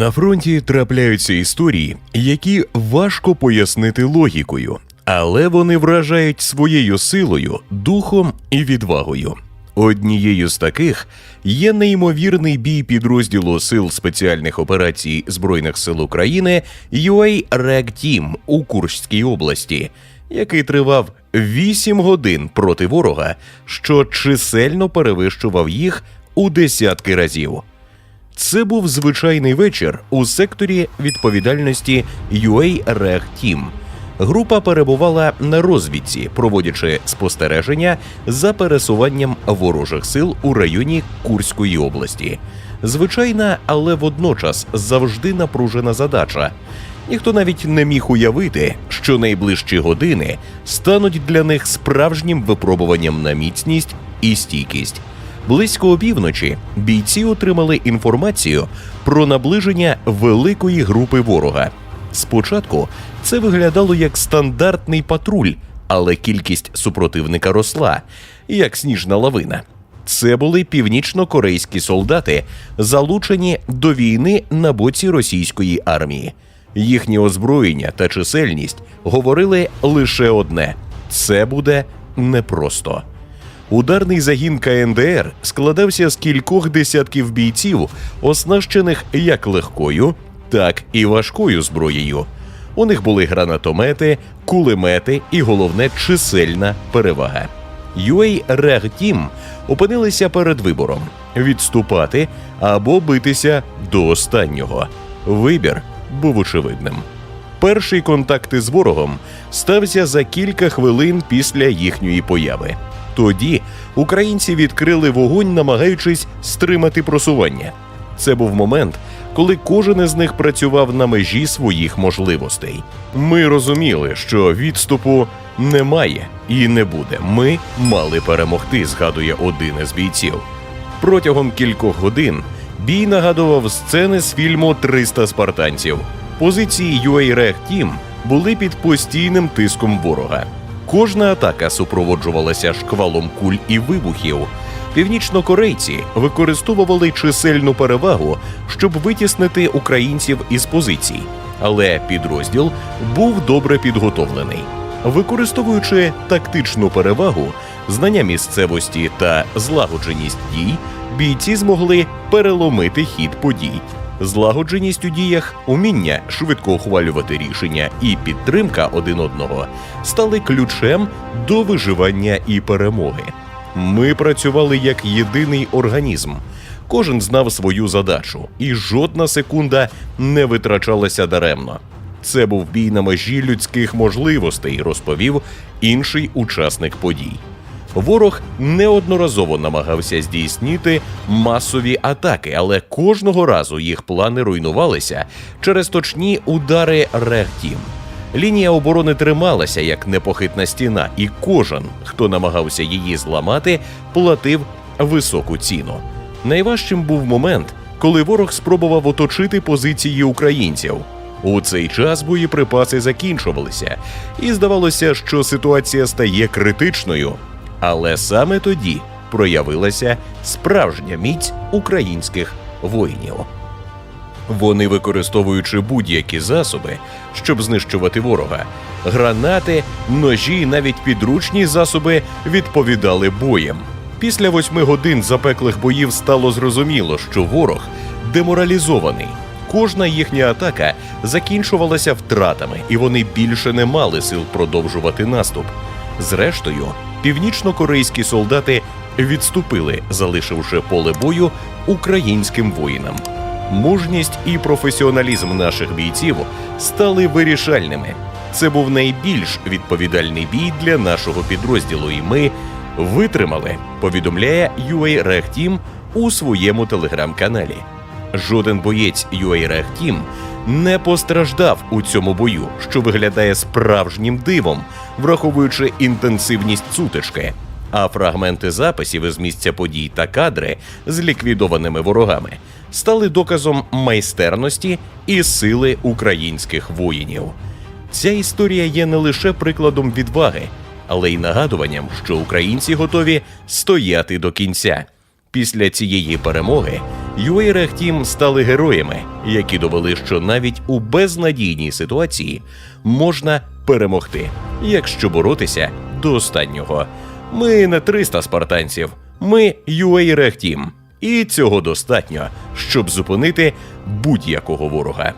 На фронті трапляються історії, які важко пояснити логікою, але вони вражають своєю силою, духом і відвагою. Однією з таких є неймовірний бій підрозділу Сил спеціальних операцій Збройних сил України UA Reg Team у Курській області, який тривав 8 годин проти ворога, що чисельно перевищував їх у десятки разів. Це був звичайний вечір у секторі відповідальності UA Reg Team. Група перебувала на розвідці, проводячи спостереження за пересуванням ворожих сил у районі Курської області. Звичайна, але водночас завжди напружена задача. Ніхто навіть не міг уявити, що найближчі години стануть для них справжнім випробуванням на міцність і стійкість. Близько опівночі бійці отримали інформацію про наближення великої групи ворога. Спочатку це виглядало як стандартний патруль, але кількість супротивника росла, як сніжна лавина. Це були північно-корейські солдати, залучені до війни на боці російської армії. Їхнє озброєння та чисельність говорили лише одне: це буде непросто. Ударний загін КНДР складався з кількох десятків бійців, оснащених як легкою, так і важкою зброєю. У них були гранатомети, кулемети і головне чисельна перевага. UA Reg Team опинилися перед вибором відступати або битися до останнього. Вибір був очевидним. Перший контакт із ворогом стався за кілька хвилин після їхньої появи. Тоді українці відкрили вогонь, намагаючись стримати просування. Це був момент, коли кожен із них працював на межі своїх можливостей. Ми розуміли, що відступу немає і не буде. Ми мали перемогти, згадує один із бійців. Протягом кількох годин бій нагадував сцени з фільму «300 спартанців. Позиції UA Reg Team були під постійним тиском ворога. Кожна атака супроводжувалася шквалом куль і вибухів. Північнокорейці використовували чисельну перевагу, щоб витіснити українців із позицій, але підрозділ був добре підготовлений. Використовуючи тактичну перевагу, знання місцевості та злагодженість дій, бійці змогли переломити хід подій. Злагодженість у діях, уміння швидко ухвалювати рішення і підтримка один одного стали ключем до виживання і перемоги. Ми працювали як єдиний організм. Кожен знав свою задачу, і жодна секунда не витрачалася даремно. Це був бій на межі людських можливостей, розповів інший учасник подій. Ворог неодноразово намагався здійснити масові атаки, але кожного разу їх плани руйнувалися через точні удари регтім. Лінія оборони трималася як непохитна стіна, і кожен, хто намагався її зламати, платив високу ціну. Найважчим був момент, коли ворог спробував оточити позиції українців. У цей час боєприпаси закінчувалися, і здавалося, що ситуація стає критичною. Але саме тоді проявилася справжня міць українських воїнів. Вони, використовуючи будь-які засоби, щоб знищувати ворога, гранати, ножі, і навіть підручні засоби відповідали боєм. Після восьми годин запеклих боїв стало зрозуміло, що ворог деморалізований. Кожна їхня атака закінчувалася втратами, і вони більше не мали сил продовжувати наступ. Зрештою, північно-корейські солдати відступили, залишивши поле бою українським воїнам. Мужність і професіоналізм наших бійців стали вирішальними. Це був найбільш відповідальний бій для нашого підрозділу, і ми витримали, повідомляє UA Reg Team у своєму телеграм-каналі. Жоден боєць UA Reg Team не постраждав у цьому бою, що виглядає справжнім дивом, враховуючи інтенсивність сутички. А фрагменти записів із місця подій та кадри з ліквідованими ворогами стали доказом майстерності і сили українських воїнів. Ця історія є не лише прикладом відваги, але й нагадуванням, що українці готові стояти до кінця. Після цієї перемоги UA втім, стали героями, які довели, що навіть у безнадійній ситуації можна перемогти, якщо боротися до останнього. Ми не 300 спартанців, ми Юейра, втім. І цього достатньо, щоб зупинити будь-якого ворога.